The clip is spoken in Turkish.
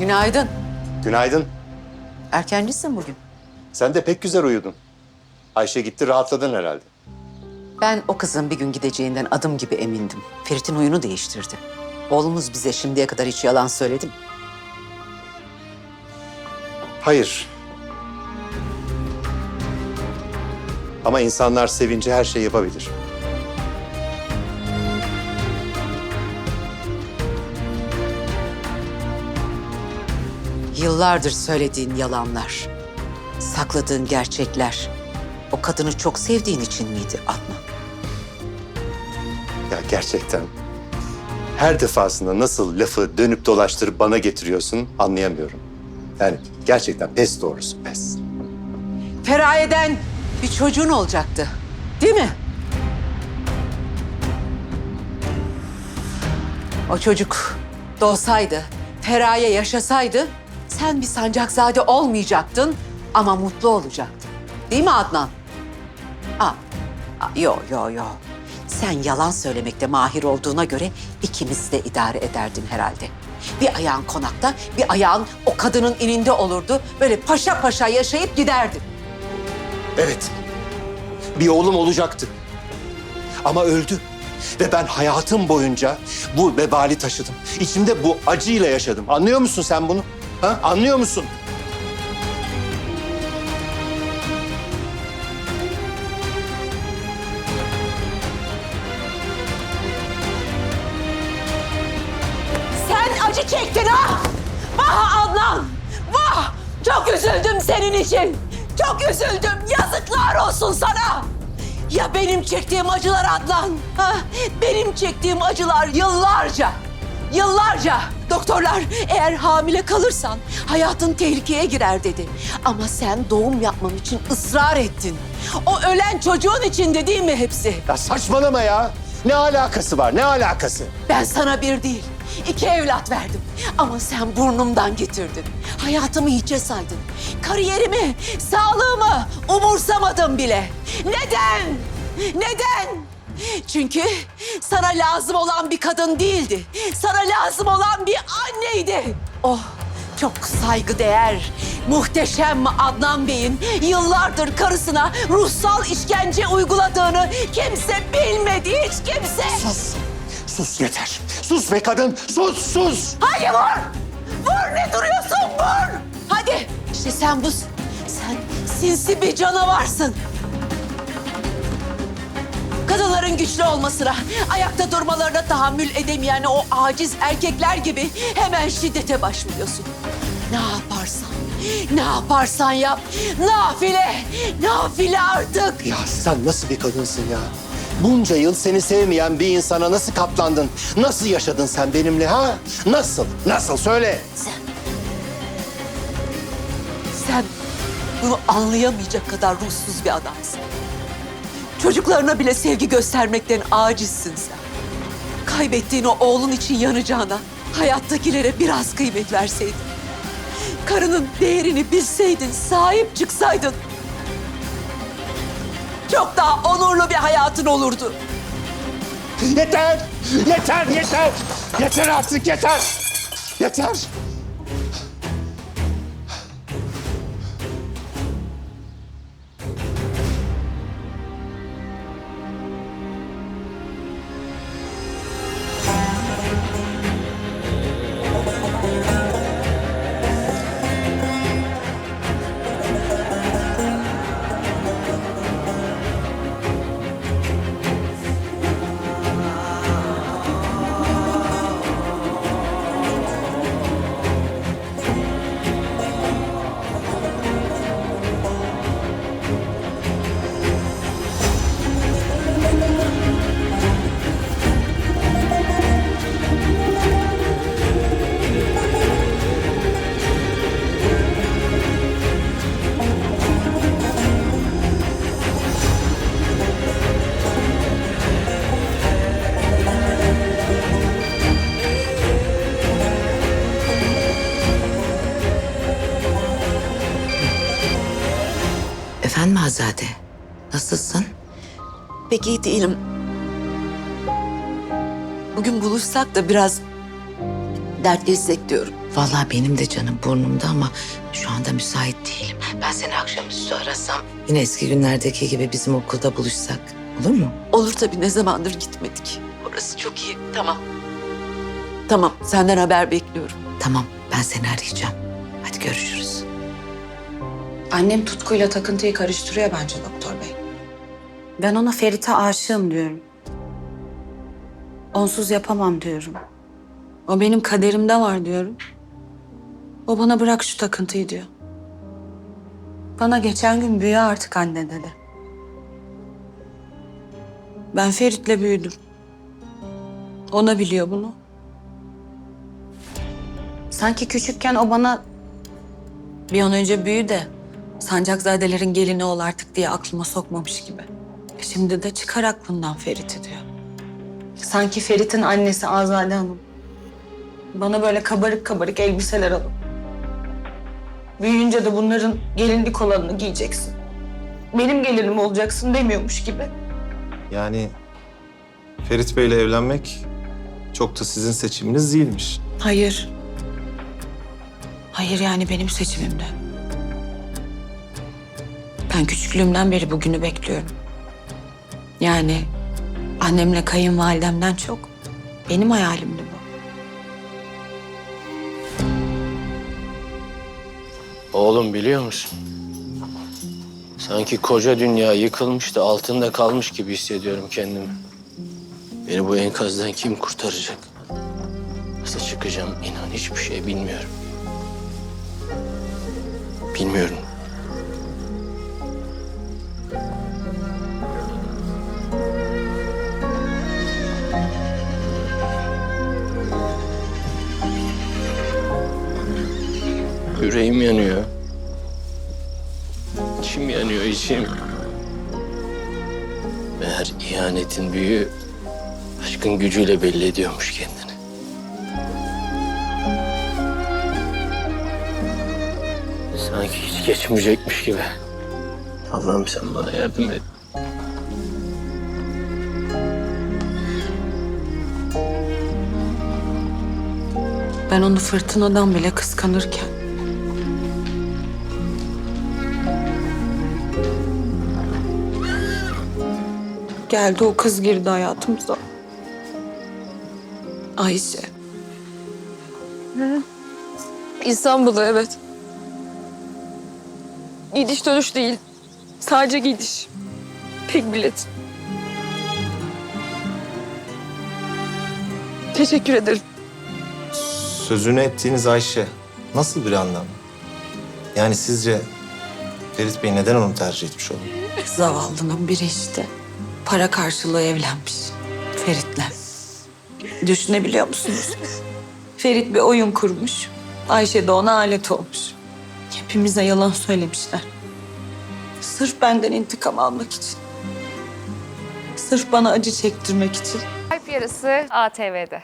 Günaydın. Günaydın. Erkencisin bugün. Sen de pek güzel uyudun. Ayşe gitti rahatladın herhalde. Ben o kızın bir gün gideceğinden adım gibi emindim. Ferit'in huyunu değiştirdi. Oğlumuz bize şimdiye kadar hiç yalan söyledi mi? Hayır. Ama insanlar sevince her şeyi yapabilir. Yıllardır söylediğin yalanlar, sakladığın gerçekler, o kadını çok sevdiğin için miydi Adnan? Ya gerçekten her defasında nasıl lafı dönüp dolaştırıp bana getiriyorsun anlayamıyorum. Yani gerçekten pes doğrusu pes. Feraye'den bir çocuğun olacaktı. Değil mi? O çocuk doğsaydı, Feraye yaşasaydı sen bir sancakzade olmayacaktın ama mutlu olacaktın. Değil mi Adnan? Aa, aa, yo yo yo. Sen yalan söylemekte mahir olduğuna göre ikimiz de idare ederdin herhalde. Bir ayağın konakta, bir ayağın o kadının ininde olurdu. Böyle paşa paşa yaşayıp giderdin. Evet. Bir oğlum olacaktı. Ama öldü. Ve ben hayatım boyunca bu vebali taşıdım. İçimde bu acıyla yaşadım. Anlıyor musun sen bunu? Ha? Anlıyor musun? Sen acı çektin ha! Vah Adnan! Vah! Çok üzüldüm senin için. Çok üzüldüm. Yazıklar olsun sana. Ya benim çektiğim acılar Adnan? Ha? Benim çektiğim acılar yıllarca. Yıllarca doktorlar eğer hamile kalırsan hayatın tehlikeye girer dedi. Ama sen doğum yapmam için ısrar ettin. O ölen çocuğun içinde değil mi hepsi? Ya saçmalama ya. Ne alakası var? Ne alakası? Ben sana bir değil, iki evlat verdim. Ama sen burnumdan getirdin. Hayatımı hiçe saydın. Kariyerimi, sağlığımı umursamadın bile. Neden? Neden? Çünkü sana lazım olan bir kadın değildi. Sana lazım olan bir anneydi. Oh, çok saygıdeğer, muhteşem Adnan Bey'in yıllardır karısına ruhsal işkence uyguladığını kimse bilmedi, hiç kimse. Sus. Sus yeter. Sus be kadın. Sus sus. Hadi vur! Vur ne duruyorsun vur! Hadi işte sen bu sen sinsi bir canavarsın. Kadınların güçlü olmasına, ayakta durmalarına tahammül edemeyen o aciz erkekler gibi hemen şiddete başvuruyorsun. Ne yaparsan, ne yaparsan yap. Nafile, nafile artık. Ya sen nasıl bir kadınsın ya? Bunca yıl seni sevmeyen bir insana nasıl katlandın? Nasıl yaşadın sen benimle ha? Nasıl? Nasıl? Söyle. Sen... Sen bunu anlayamayacak kadar ruhsuz bir adamsın. Çocuklarına bile sevgi göstermekten acizsin sen. Kaybettiğin o oğlun için yanacağına hayattakilere biraz kıymet verseydin. Karının değerini bilseydin, sahip çıksaydın. Çok daha onurlu bir hayatın olurdu. Yeter! Yeter, yeter! Yeter artık, yeter! Yeter! Azade, nasılsın? Pek iyi değilim. Bugün buluşsak da biraz Dertleşsek diyorum. Vallahi benim de canım burnumda ama şu anda müsait değilim. Ben seni akşamüstü arasam yine eski günlerdeki gibi bizim okulda buluşsak olur mu? Olur tabii ne zamandır gitmedik. Orası çok iyi. Tamam. Tamam senden haber bekliyorum. Tamam ben seni arayacağım. Hadi görüşürüz. Annem tutkuyla takıntıyı karıştırıyor bence doktor bey. Ben ona Ferit'e aşığım diyorum. Onsuz yapamam diyorum. O benim kaderimde var diyorum. O bana bırak şu takıntıyı diyor. Bana geçen gün büyü artık anne dedi. Ben Ferit'le büyüdüm. Ona biliyor bunu. Sanki küçükken o bana bir an önce büyü de sancakzadelerin gelini ol artık diye aklıma sokmamış gibi. Şimdi de çıkar aklından Ferit'i diyor. Sanki Ferit'in annesi Azade Hanım. Bana böyle kabarık kabarık elbiseler alıp. Büyüyünce de bunların gelinlik olanını giyeceksin. Benim gelinim olacaksın demiyormuş gibi. Yani Ferit Bey'le evlenmek çok da sizin seçiminiz değilmiş. Hayır. Hayır yani benim seçimimde. Ben küçüklüğümden beri bugünü bekliyorum. Yani annemle kayınvalidemden çok benim hayalimdi bu. Oğlum biliyor musun? Sanki koca dünya yıkılmış da altında kalmış gibi hissediyorum kendimi. Beni bu enkazdan kim kurtaracak? Nasıl çıkacağım inan hiçbir şey bilmiyorum. Bilmiyorum. İçim. Meğer ihanetin büyüğü aşkın gücüyle belli ediyormuş kendini. Sanki hiç geçmeyecekmiş gibi. Allah'ım sen bana yardım et. Ben onu fırtınadan bile kıskanırken. Geldi o kız girdi hayatımıza. Ayşe. İstanbul'da evet. Gidiş dönüş değil. Sadece gidiş. Tek bilet. Teşekkür ederim. Sözünü ettiğiniz Ayşe nasıl bir anlam? Yani sizce Ferit Bey neden onu tercih etmiş olabilir? Zavallının biri işte. Para karşılığı evlenmiş. Ferit'le. Düşünebiliyor musunuz? Ferit bir oyun kurmuş. Ayşe de ona alet olmuş. Hepimize yalan söylemişler. Sırf benden intikam almak için. Sırf bana acı çektirmek için. Kalp Yarısı ATV'de.